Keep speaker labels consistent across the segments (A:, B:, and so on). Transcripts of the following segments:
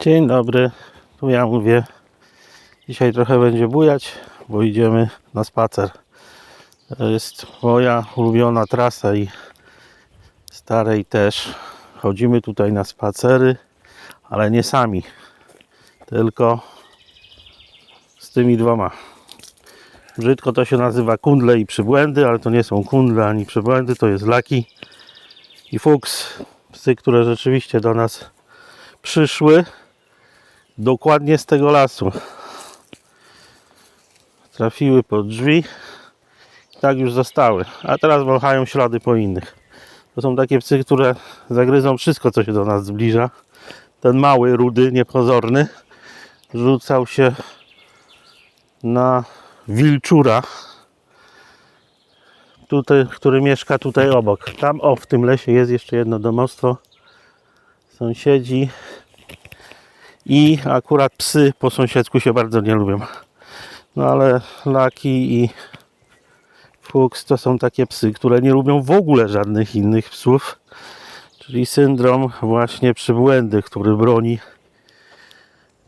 A: Dzień dobry, tu ja mówię. Dzisiaj trochę będzie bujać, bo idziemy na spacer. To jest moja ulubiona trasa i starej też. Chodzimy tutaj na spacery, ale nie sami, tylko z tymi dwoma. Brzydko to się nazywa kundle i przybłędy, ale to nie są kundle ani przybłędy, to jest laki i fuks. Psy, które rzeczywiście do nas przyszły dokładnie z tego lasu. Trafiły pod drzwi i tak już zostały. A teraz wąchają ślady po innych. To są takie psy, które zagryzą wszystko, co się do nas zbliża. Ten mały, rudy, niepozorny rzucał się na wilczura, tutaj, który mieszka tutaj obok. Tam, o, w tym lesie jest jeszcze jedno domostwo. Sąsiedzi i akurat psy po sąsiedzku się bardzo nie lubią. No ale Laki i Fuchs to są takie psy, które nie lubią w ogóle żadnych innych psów. Czyli syndrom właśnie przybłędy, który broni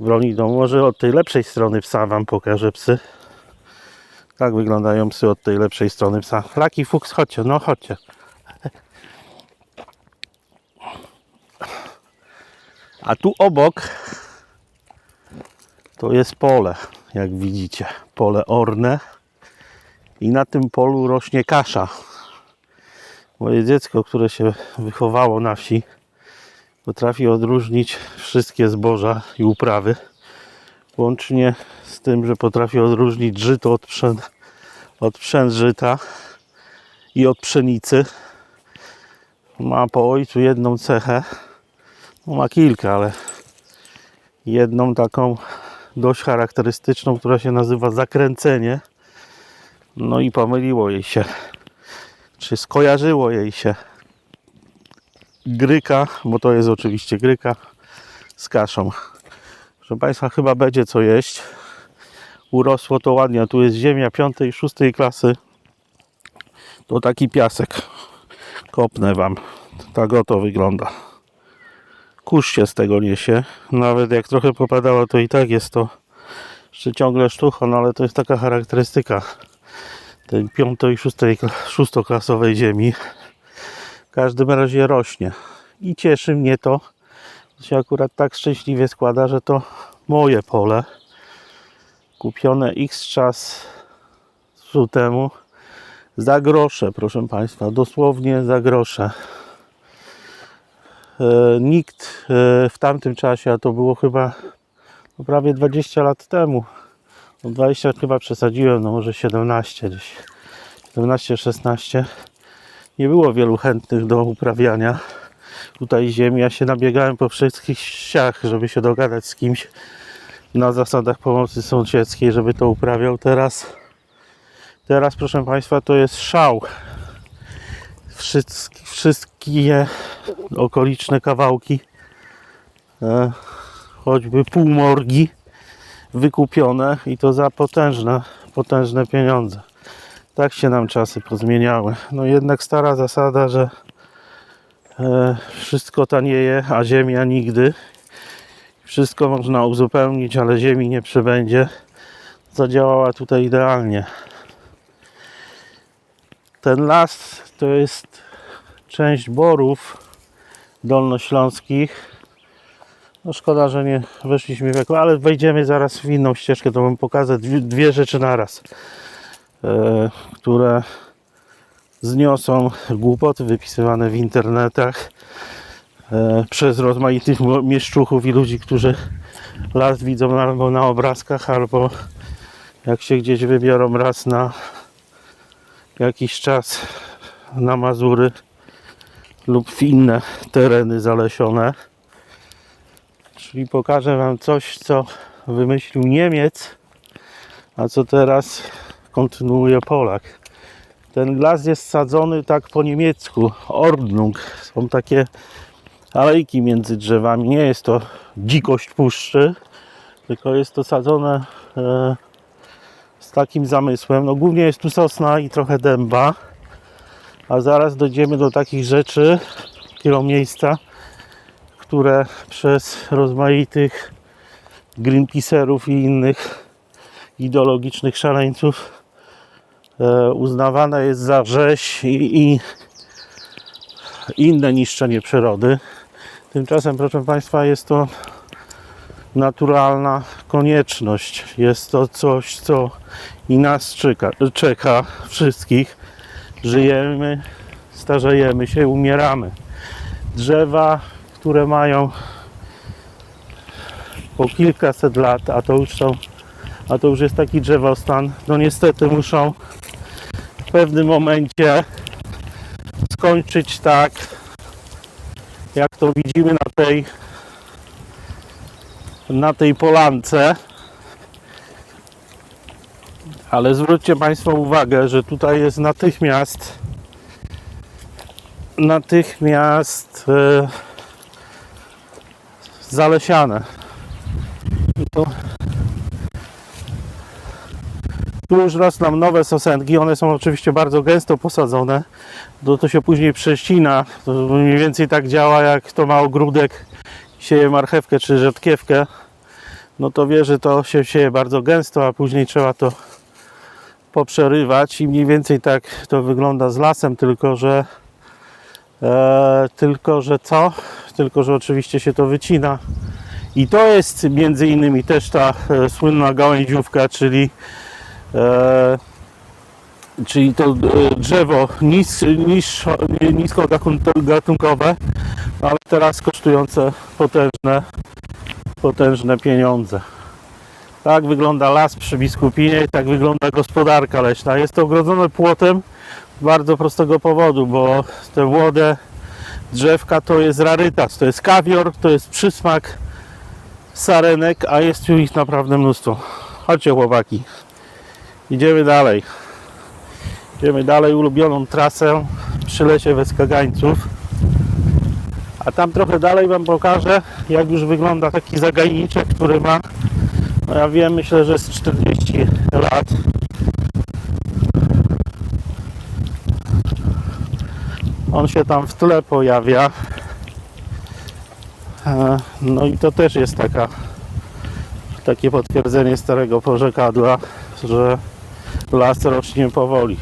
A: broni domu. Może od tej lepszej strony psa wam pokażę psy. Tak wyglądają psy od tej lepszej strony psa. Laki, Fuchs, chodźcie, no chodźcie. A tu obok to jest pole, jak widzicie. Pole orne. I na tym polu rośnie kasza. Moje dziecko, które się wychowało na wsi, potrafi odróżnić wszystkie zboża i uprawy. Łącznie z tym, że potrafi odróżnić żyto od, pszen, od pszen żyta i od pszenicy. Ma po ojcu jedną cechę. No, ma kilka, ale jedną taką dość charakterystyczną, która się nazywa zakręcenie. No i pomyliło jej się, czy skojarzyło jej się gryka, bo to jest oczywiście gryka z kaszą. Proszę Państwa, chyba będzie co jeść. Urosło to ładnie. Tu jest ziemia piątej szóstej klasy. To taki piasek. Kopnę Wam. Tak oto wygląda. Kurz się z tego niesie. Nawet jak trochę popadało, to i tak jest to jeszcze ciągle sztucho, no ale to jest taka charakterystyka tej piątej i szóstej, szóstoklasowej ziemi. W każdym razie rośnie. I cieszy mnie to, że się akurat tak szczęśliwie składa, że to moje pole. Kupione x czas temu za grosze, proszę Państwa, dosłownie za grosze. E, nikt e, w tamtym czasie, a to było chyba no, prawie 20 lat temu, no 20 chyba przesadziłem, no może 17 gdzieś, 17-16, nie było wielu chętnych do uprawiania tutaj ziemi. Ja się nabiegałem po wszystkich ściach, żeby się dogadać z kimś na zasadach pomocy sąsiedzkiej, żeby to uprawiał. Teraz, teraz proszę Państwa, to jest szał. Wszystkie, wszystkie okoliczne kawałki, e, choćby półmorgi wykupione i to za potężne, potężne pieniądze. Tak się nam czasy pozmieniały. No jednak stara zasada, że e, wszystko tanieje, a ziemia nigdy. Wszystko można uzupełnić, ale ziemi nie przybędzie. Zadziałała tutaj idealnie. Ten las to jest część borów dolnośląskich. No szkoda, że nie weszliśmy w jako, ale wejdziemy zaraz w inną ścieżkę, to wam pokażę dwie, dwie rzeczy naraz, e, które zniosą głupoty wypisywane w internetach e, przez rozmaitych mieszczuchów i ludzi, którzy las widzą albo na obrazkach, albo jak się gdzieś wybiorą raz na jakiś czas na Mazury lub w inne tereny zalesione. Czyli pokażę Wam coś, co wymyślił Niemiec, a co teraz kontynuuje Polak. Ten las jest sadzony tak po niemiecku, Ordnung. Są takie alejki między drzewami. Nie jest to dzikość puszczy, tylko jest to sadzone e, z takim zamysłem. No głównie jest tu sosna i trochę dęba, a zaraz dojdziemy do takich rzeczy, takiego miejsca, które przez rozmaitych greenpeacerów i innych ideologicznych szaleńców e, uznawane jest za rzeź i, i inne niszczenie przyrody. Tymczasem, proszę Państwa, jest to naturalna konieczność. Jest to coś, co i nas czeka, czeka wszystkich. Żyjemy, starzejemy się, umieramy. Drzewa, które mają po kilkaset lat, a to już są, a to już jest taki drzewostan, no niestety muszą w pewnym momencie skończyć tak, jak to widzimy na tej na tej polance. Ale zwróćcie Państwo uwagę, że tutaj jest natychmiast natychmiast e, zalesiane. To tu już rosną nowe sosenki, one są oczywiście bardzo gęsto posadzone. To, to się później prześcina. To mniej więcej tak działa, jak kto ma ogródek, sieje marchewkę czy rzodkiewkę, no to wie, że to się sieje bardzo gęsto, a później trzeba to poprzerywać i mniej więcej tak to wygląda z lasem, tylko że e, tylko że co? Tylko że oczywiście się to wycina. I to jest między innymi też ta e, słynna gałęziówka, czyli e, czyli to e, drzewo nis, nis, niskogatunkowe, ale teraz kosztujące potężne, potężne pieniądze. Tak wygląda las przy Biskupinie, tak wygląda gospodarka leśna. Jest to ogrodzone płotem z bardzo prostego powodu, bo te młode drzewka to jest rarytas, to jest kawior, to jest przysmak sarenek, a jest tu ich naprawdę mnóstwo. Chodźcie chłopaki, idziemy dalej. Idziemy dalej ulubioną trasę przy lesie Weskagańców. A tam trochę dalej Wam pokażę, jak już wygląda taki zagajniczek, który ma, no ja wiem, myślę, że z 40 lat. On się tam w tle pojawia. E, No i to też jest taka takie potwierdzenie starego porzekadła, że las rośnie powoli.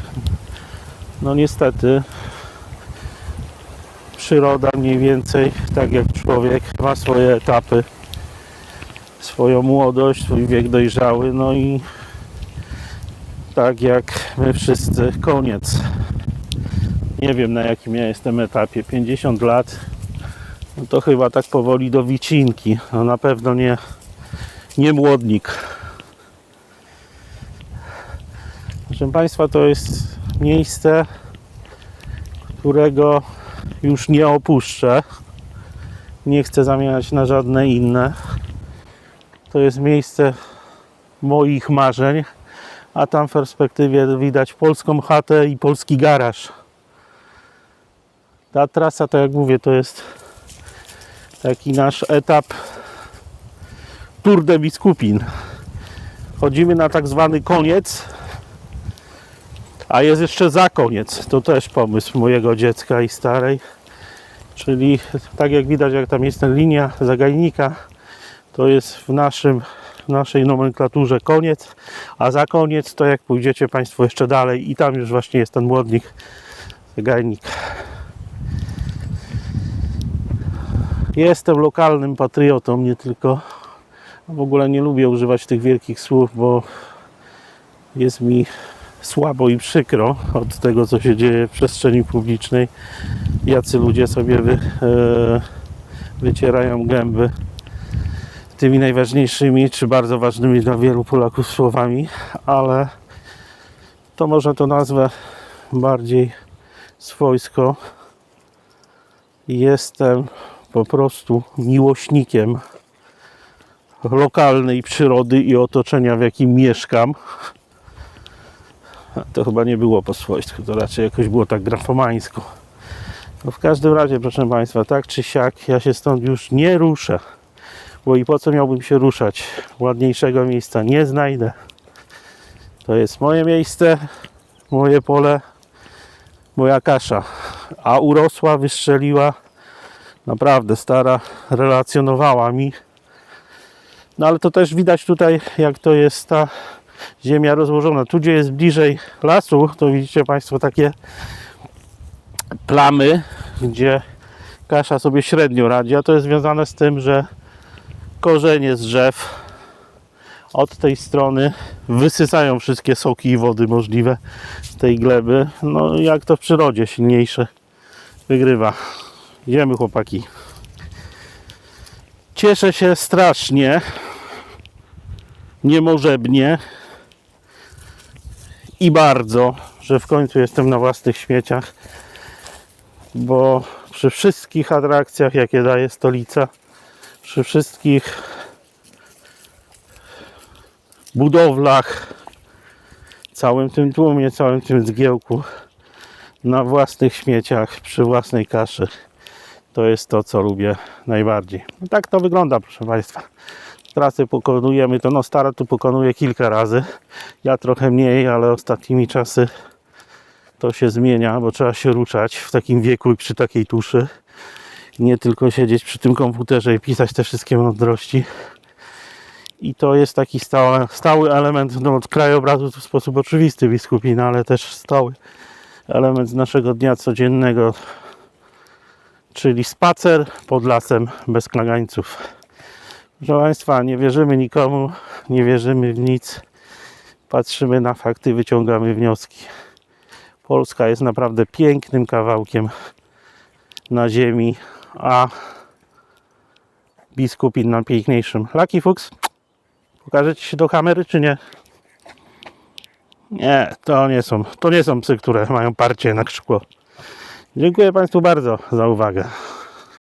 A: No niestety przyroda mniej więcej, tak jak człowiek, ma swoje etapy, swoją młodość, swój wiek dojrzały, no i tak jak my wszyscy, koniec. Nie wiem na jakim ja jestem etapie, 50 lat, no to chyba tak powoli do wicinki, no na pewno nie, nie młodnik. Proszę Państwa, to jest miejsce, którego już nie opuszczę. Nie chcę zamieniać na żadne inne. To jest miejsce moich marzeń, a tam w perspektywie widać polską chatę i polski garaż. Ta trasa, tak jak mówię, to jest taki nasz etap Tour de Biskupin. Chodzimy na tak zwany koniec, a jest jeszcze za koniec. To też pomysł mojego dziecka i starej. Czyli tak jak widać, jak tam jest ta linia zagajnika, to jest w naszym, w naszej nomenklaturze koniec, a za koniec to jak pójdziecie Państwo jeszcze dalej i tam już właśnie jest ten młodnik, zagajnik. Jestem lokalnym patriotą, nie tylko. W ogóle nie lubię używać tych wielkich słów, bo jest mi słabo i przykro od tego, co się dzieje w przestrzeni publicznej. Jacy ludzie sobie wy, e, wycierają gęby tymi najważniejszymi, czy bardzo ważnymi dla wielu Polaków słowami, ale to może to nazwę bardziej swojsko. Jestem po prostu miłośnikiem lokalnej przyrody i otoczenia, w jakim mieszkam. To chyba nie było po swojsku, to raczej jakoś było tak grafomańsko. No w każdym razie, proszę Państwa, tak czy siak, ja się stąd już nie ruszę. Bo i po co miałbym się ruszać? Ładniejszego miejsca nie znajdę. To jest moje miejsce, moje pole, moja kasza. A urosła, wystrzeliła Naprawdę stara relacjonowała mi. No ale to też widać tutaj, jak to jest ta ziemia rozłożona. Tu, gdzie jest bliżej lasu, to widzicie Państwo takie plamy, gdzie kasza sobie średnio radzi, a to jest związane z tym, że korzenie z drzew od tej strony wysysają wszystkie soki i wody możliwe z tej gleby. No jak to w przyrodzie, silniejsze wygrywa. Idziemy chłopaki. Cieszę się strasznie, niemożebnie i bardzo, że w końcu jestem na własnych śmieciach, bo przy wszystkich atrakcjach, jakie daje stolica, przy wszystkich budowlach, całym tym tłumie, całym tym zgiełku, na własnych śmieciach, przy własnej kaszy, to jest to, co lubię najbardziej. No tak to wygląda, proszę Państwa. Trasy pokonujemy, to no stara tu pokonuje kilka razy, ja trochę mniej, ale ostatnimi czasy to się zmienia, bo trzeba się ruszać w takim wieku i przy takiej tuszy. Nie tylko siedzieć przy tym komputerze i pisać te wszystkie mądrości. I to jest taki stały, stały element no, krajobrazu w sposób oczywisty biskupina, ale też stały element naszego dnia codziennego, czyli spacer pod lasem bez klagańców. Proszę Państwa, nie wierzymy nikomu, nie wierzymy w nic. Patrzymy na fakty, wyciągamy wnioski. Polska jest naprawdę pięknym kawałkiem na ziemi, a biskupin na piękniejszym. Lucky Fuchs, pokażę Ci się do kamery, czy nie? Nie, to nie są, to nie są psy, które mają parcie na szkło. Dziękuję Państwu bardzo za uwagę.